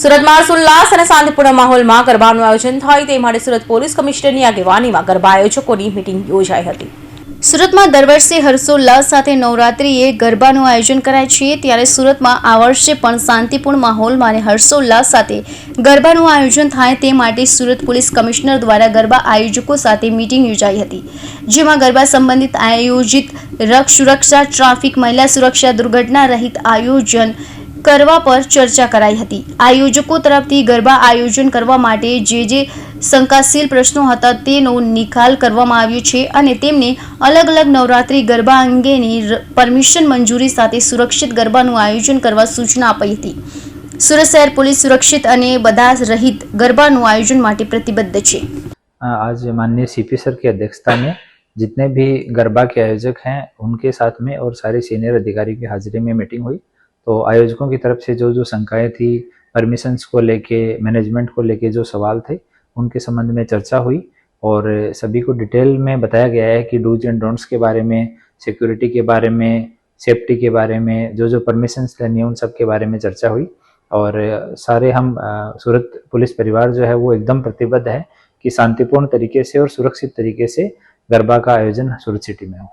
સુરતમાં હર્ષોલ્લાસ અને શાંતિપૂર્ણ માહોલમાં ગરબાનું આયોજન થાય તે માટે સુરત પોલીસ કમિશનરની આગેવાનીમાં ગરબા આયોજકોની મીટિંગ યોજાઈ હતી. સુરતમાં દર વર્ષે હર્ષોલ્લાસ સાથે નવરાત્રિએ ગરબાનું આયોજન કરાય છે, ત્યારે સુરતમાં આ વર્ષે પણ શાંતિપૂર્ણ માહોલમાં અને હર્ષોલ્લાસ સાથે ગરબાનું આયોજન થાય તે માટે સુરત પોલીસ કમિશનર દ્વારા ગરબા આયોજકો સાથે મીટિંગ યોજાઈ હતી, જેમાં ગરબા સંબંધિત આયોજિત રક્ષ સુરક્ષા, ટ્રાફિક, મહિલા સુરક્ષા, દુર્ઘટના રહિત આયોજન કરવા પર ચર્ચા કરાઈ હતી આયોજકો તરફથી ગરબા આયોજન કરવા માટે જે જે શંકાશીલ પ્રશ્નો હતા તેનો નિકાલ કરવામાં આવ્યો છે અને તેમને અલગ અલગ નવરાત્રી ગરબા અંગેની ર- પરમિશન મંજૂરી સાથે સુરક્ષિત ગરબાનું આયોજન કરવા સૂચના અપાઈ હતી સુરત શહેર પોલીસ સુરક્ષિત અને બધા રહિત ગરબાનું આયોજન માટે પ્રતિબદ્ધ છે आज माननीय सीपी सर की अध्यक्षता में जितने भी गरबा के आयोजक हैं उनके साथ में और सारे सीनियर अधिकारी की हाजिरी में मीटिंग हुई तो आयोजकों की तरफ़ से जो जो शंकाएँ थी परमिशंस को लेके मैनेजमेंट को लेके जो सवाल थे, उनके संबंध में चर्चा हुई और सभी को डिटेल में बताया गया है कि डूज एंड डोंट्स के बारे में सिक्योरिटी के बारे में सेफ्टी के बारे में, जो जो परमिशंस लेनी है उन सब के बारे में चर्चा हुई और सारे हम सूरत पुलिस परिवार जो है वो एकदम प्रतिबद्ध है कि शांतिपूर्ण तरीके से और सुरक्षित तरीके से गरबा का आयोजन सूरत सिटी में हो।